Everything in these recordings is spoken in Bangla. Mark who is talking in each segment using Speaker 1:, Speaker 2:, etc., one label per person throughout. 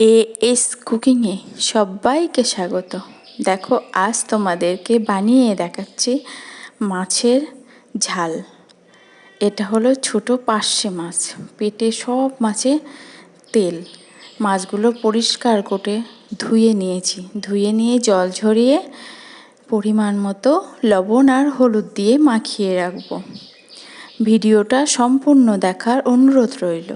Speaker 1: এ এস কুকিংয়ে সবাইকে স্বাগত। দেখো, আজ তোমাদেরকে বানিয়ে দেখাচ্ছি মাছের ঝাল। এটা হলো ছোট পার্শে মাছ। পেটে সব মাছে তেল। মাছগুলো পরিষ্কার করে ধুয়ে নিয়েছি। ধুয়ে নিয়ে জল ঝরিয়ে পরিমাণ মতো লবণ আর হলুদ দিয়ে মাখিয়ে রাখব। ভিডিওটা সম্পূর্ণ দেখার অনুরোধ রইল।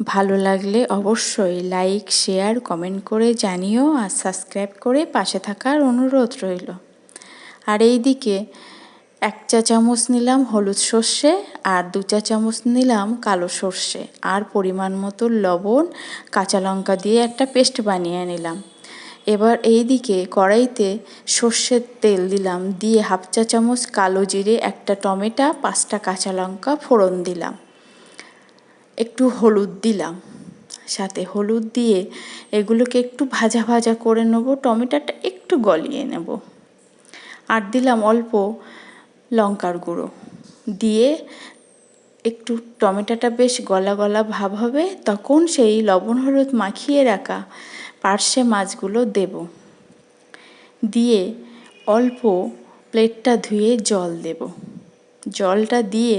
Speaker 1: ভালো লাগলে অবশ্যই লাইক শেয়ার কমেন্ট করে জানিও আর সাবস্ক্রাইব করে পাশে থাকার অনুরোধ রইল। আর এই দিকে এক চা চামচ নিলাম হলুদ সর্ষে আর দু চা চামচ নিলাম কালো সর্ষে আর পরিমাণ মতো লবণ, কাঁচা লঙ্কা দিয়ে একটা পেস্ট বানিয়ে নিলাম। এবার এই দিকে কড়াইতে সর্ষের তেল দিলাম, দিয়ে হাফ চা চামচ কালো জিরে, একটা টমেটো, পাঁচটা কাঁচা লঙ্কা ফোড়ন দিলাম। একটু হলুদ দিলাম। সাথে হলুদ দিয়ে এগুলোকে একটু ভাজা ভাজা করে নেব, টমেটোটা একটু গলিয়ে নেব। আর দিলাম অল্প লঙ্কার গুঁড়ো। দিয়ে একটু টমেটোটা বেশ গলা গলা ভাব হবে, তখন সেই লবণ হলুদ মাখিয়ে রাখা পার্শে মাছগুলো দেব। দিয়ে অল্প প্লেটটা ধুয়ে জল দেব। জলটা দিয়ে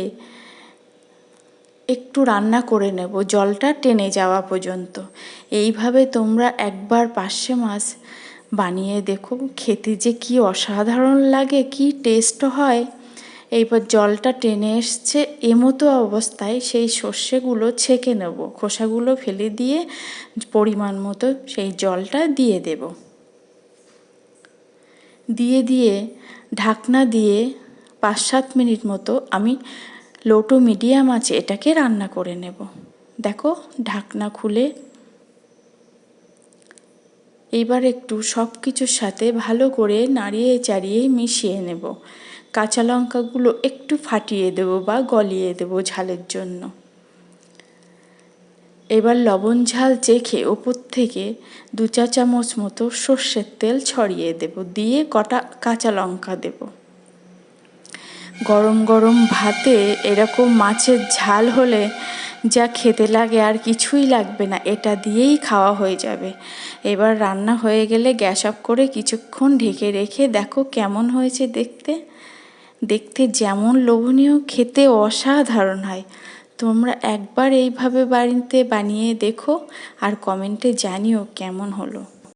Speaker 1: একটু রান্না করে নেব, জলটা টেনে যাওয়া পর্যন্ত। এইভাবে তোমরা একবার পার্শে মাছ বানিয়ে দেখো, খেতে যে কি অসাধারণ লাগে, কি টেস্ট হয়। এইবার জলটা টেনে এসছে এমতো অবস্থায় সেই সর্ষেগুলো ছেঁকে নেব, খোসাগুলো ফেলে দিয়ে পরিমাণ মতো সেই জলটা দিয়ে দেব। দিয়ে দিয়ে ঢাকনা দিয়ে পাঁচ সাত মিনিট মতো আমি লো টু মিডিয়াম আছে, এটাকে রান্না করে নেব। দেখো, ঢাকনা খুলে। এবার একটু সব কিছুর সাথে ভালো করে নাড়িয়ে চাড়িয়ে মিশিয়ে নেব। কাঁচা লঙ্কাগুলো একটু ফাটিয়ে দেব বা গলিয়ে দেব ঝালের জন্য। এবার লবণ ঝাল চেখে ওপর থেকে দু চা চামচ মতো সর্ষের তেল ছড়িয়ে দেব। দিয়ে কটা কাঁচা লঙ্কা দেবো। গরম গরম ভাতে এরকম মাছের ঝাল হলে যা খেতে লাগে আর কিছুই লাগবে না, এটা দিয়েই খাওয়া হয়ে যাবে। এবার রান্না হয়ে গেলে গ্যাস অফ করে কিছুক্ষণ ঢেকে রেখে দেখো কেমন হয়েছে দেখতে। দেখতে যেমন লোভনীয় খেতে অসাধারণ হয়। তোমরা একবার এইভাবে বাড়িতে বানিয়ে দেখো আর কমেন্টে জানিও কেমন হলো।